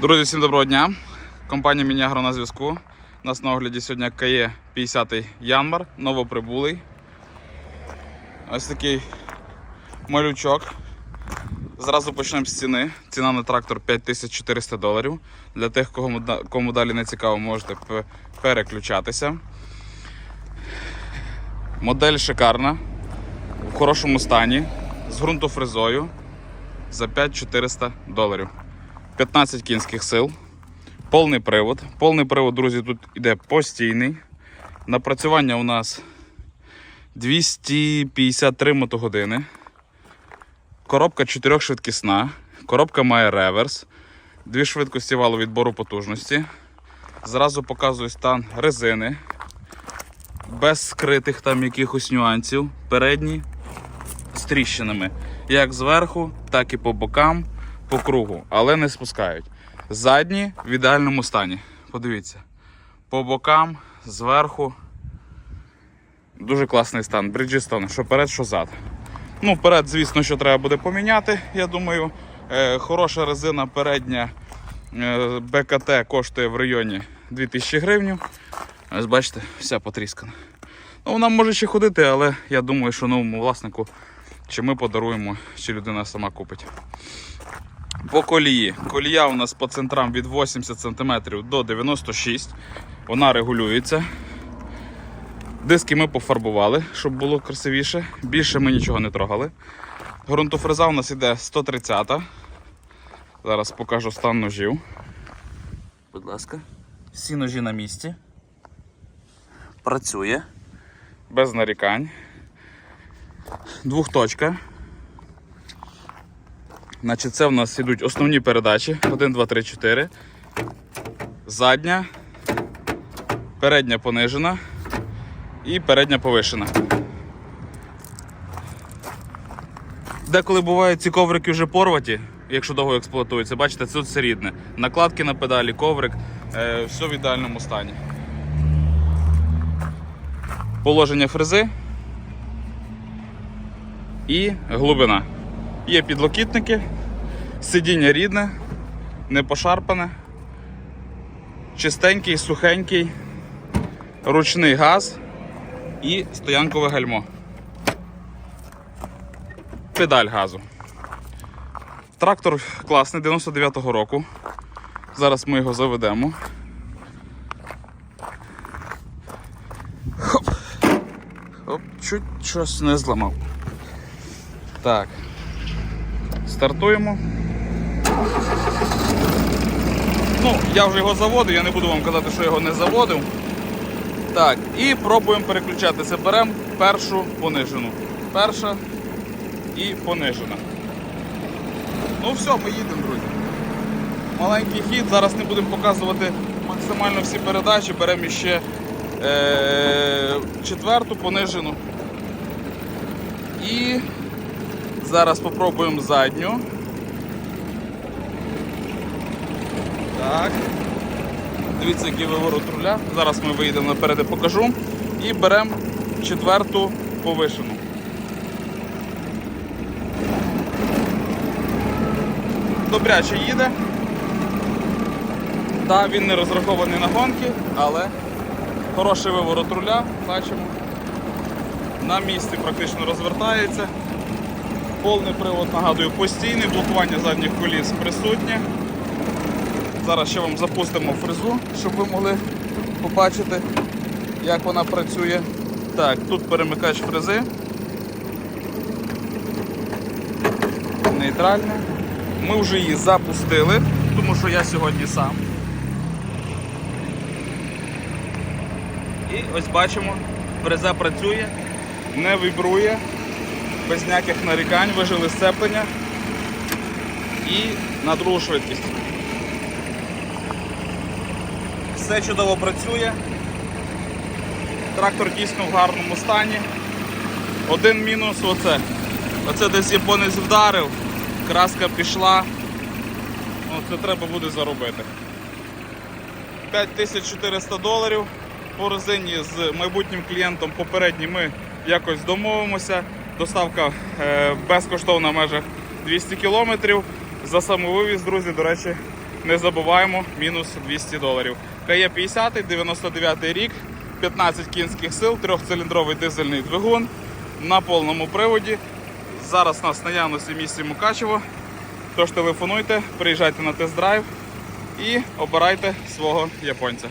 Друзі, всім доброго дня. Компанія Мінягро на зв'язку. У нас на огляді сьогодні КАЄ 50 Янмар, новоприбулий. Ось такий малючок. Зразу почнемо з ціни. Ціна на трактор 5400 доларів. Для тих, кому, кому далі не цікаво, можете переключатися. Модель шикарна, в хорошому стані, з ґрунтофрезою за 5400 доларів. 15 кінських сил, повний привод. Повний привод, друзі, тут іде постійний. Напрацювання у нас 253 мотогодини. Коробка 4 швидкісна. Коробка має реверс. Дві швидкості валу відбору потужності. Зразу показую стан резини. Без скритих там якихось нюансів. Передні з тріщинами. Як зверху, так і по бокам, по кругу, але не спускають. Задні в ідеальному стані. Подивіться. По бокам, зверху. Дуже класний стан. Бриджістон, що перед, що зад. Ну, вперед, звісно, що треба буде поміняти. Я думаю, Е, хороша резина передня е, БКТ коштує в районі 2000 гривень. Ось бачите, вся потріскана. Ну, вона може ще ходити, але я думаю, що новому власнику чи ми подаруємо, чи людина сама купить. По колії. Колія у нас по центрам від 80 см до 96 Вона регулюється. Диски ми пофарбували, щоб було красивіше. Більше ми нічого не трогали. Грунтофреза у нас іде 130. Зараз покажу стан ножів. Будь ласка. Всі ножі на місці. Працює. Без нарікань. Двохточка. Значить, це в нас ідуть основні передачі. 1, 2, 3, 4. Задня, передня понижена і передня повишена. Деколи бувають ці коврики вже порваті, якщо довго експлуатуються. Бачите, тут все рідне. Накладки на педалі, коврик, е, все в ідеальному стані. Положення фрези і глибина. Є підлокітники, сидіння рідне, не пошарпане, чистенький, сухенький, ручний газ і стоянкове гальмо. Педаль газу. Трактор класний 99-го року. Зараз ми його заведемо. Хоп. Хоп, чуть щось не зламав. Так. Стартуємо. Ну, я вже його заводив, я не буду вам казати, що його не заводив. Так, і пробуємо переключатися. Беремо першу понижену. Перша і понижена. Ну все, ми їдемо, друзі. Маленький хід, зараз не будемо показувати максимально всі передачі, беремо ще е- четверту понижену. І зараз спробуємо задню. Так. Дивіться, який виворот руля. Зараз ми виїдемо наперед і покажу. І беремо четверту повишену. Добряче їде. Так, він не розрахований на гонки, але хороший виворот руля, бачимо. На місці практично розвертається. Повний привод, нагадую, постійний, блокування задніх коліс присутнє. Зараз ще вам запустимо фрезу, щоб ви могли побачити, як вона працює. Так, тут перемикач фрези. Нейтральне. Ми вже її запустили, тому що я сьогодні сам. І ось бачимо, фреза працює, не вібрує, без ніяких нарікань, вижили сцеплення і на другу швидкість. Все чудово працює. Трактор дійсно в гарному стані. Один мінус оце. Оце десь японець вдарив, краска пішла. Ну, це треба буде заробити. 5400 доларів по резині з майбутнім клієнтом попередній ми якось домовимося. Доставка е, безкоштовна в межах 200 км. За самовивіз, друзі, до речі, не забуваємо, мінус 200 доларів. КЕ 50, 99 рік, 15 кінських сил, трьохциліндровий дизельний двигун на повному приводі. Зараз у нас наявності в місті Мукачево. Тож телефонуйте, приїжджайте на тест-драйв і обирайте свого японця.